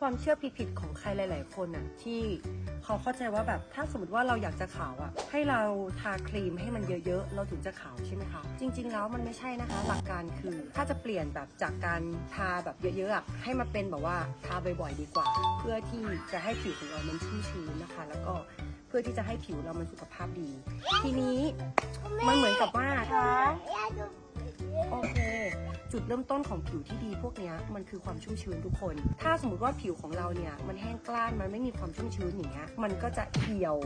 ความเชื่อผิดๆของใครหลาย ๆ คนน่ะที่เขาเข้าใจว่าแบบถ้าสมมติว่าเราอยากจะขาวอะ ให้เราทาครีมให้มันเยอะๆ เราถึงจะขาวใช่ไหมคะจริง ๆ แล้วมันไม่ใช่นะคะ หลักการคือ ถ้าจะเปลี่ยนแบบจากการทาแบบเยอะๆอะให้มาเป็นแบบว่าทาบ่อยๆดีกว่า เพื่อที่จะให้ผิวของเรามันชุ่มชื้นนะคะ แล้วก็เพื่อที่จะให้ผิวเรามันสุขภาพดี ทีนี้มันเหมือนกับว่าโอเค จุดเริ่มต้นของผิวที่ดีพวกนี้มันคือความชุ่มชื้นทุกคน ถ้าสมมติว่าผิวของเราเนี่ยมันแห้งกล้านมันไม่มีความชุ่มชื้นอย่างเงี้ยมันก็จะเหี่ยว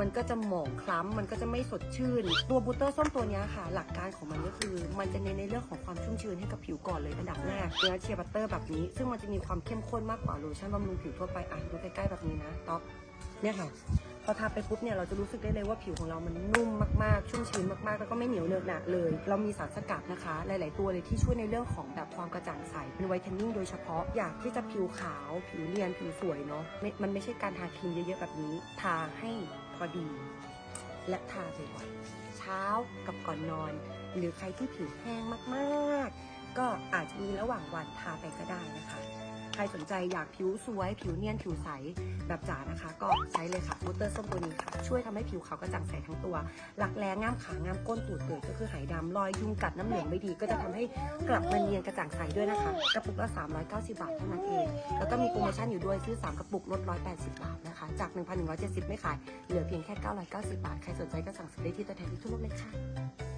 มันก็จะหมองคล้ำมันก็จะไม่สดชื่น ตัวบูเตอร์ส้มตัวนี้ค่ะ หลักการของมันก็คือ มันจะเน้นในเรื่องของความชุ่มชื้นให้กับผิวก่อนเลยอันดับแรกเนื้อเชียร์บัตเตอร์แบบนี้ ซึ่งมันจะมีความเข้มข้นมากกว่าโลชั่นบำรุงผิวทั่วไปอะดูใกล้ๆแบบนี้นะท็อป เนี่ยค่ะพอทาไปปุ๊บเนี่ยเราจะรู้สึกได้เลยว่าผิวของเรามันนุ่มมากๆ ชุ่มชื้นมากๆ แล้วก็ไม่เหนียวเหนอะหนะเลย เรามีสารสกัดนะคะ หลาย ๆ ตัวเลยที่ช่วยในเรื่องของแบบความกระจ่างใส เป็นไวท์เทนนิ่งโดยเฉพาะ อยากที่จะผิวขาว ผิวเนียน ผิวสวยเนาะไม่มันไม่ใช่การทาครีมเยอะๆแบบนี้ ทาให้พอดี และทาบ่อยๆ เช้ากับก่อนนอน หรือใครที่ผิวแห้งมากๆ ก็อาจจะมีระหว่างวันทาไปก็ได้นะคะ ครสนใจอยากผิวสวย ผิวเนียน ผิวใสแบบจ๋านะคะ ก็ใช้เลยค่ะบูตเตอร์ส้มตัวนี้ค่ะ ช่วยทำให้ผิวขาวกระจ่างใสทั้งตัว หลักแร้ง่ามขาง่ามก้นตูดเกิดก็คือหายดำรอยยุงกัดน้ำเหลืองไม่ดี ก็จะทำให้กลับมาเนียนกระจ่างใสด้วยนะคะ กระปุกละ 390 บาทเท่านั้นเอง แล้วก็มีโปรโมชั่นอยู่ด้วยซื้อ 3 กระปุกลด 180 บาทนะคะ จาก 1,170 ไม่ขาย เหลือเพียงแค่ 990 บาท ใครสนใจก็สั่งซื้อได้ที่ตัวแทนที่ทั่วโลกเลยค่ะ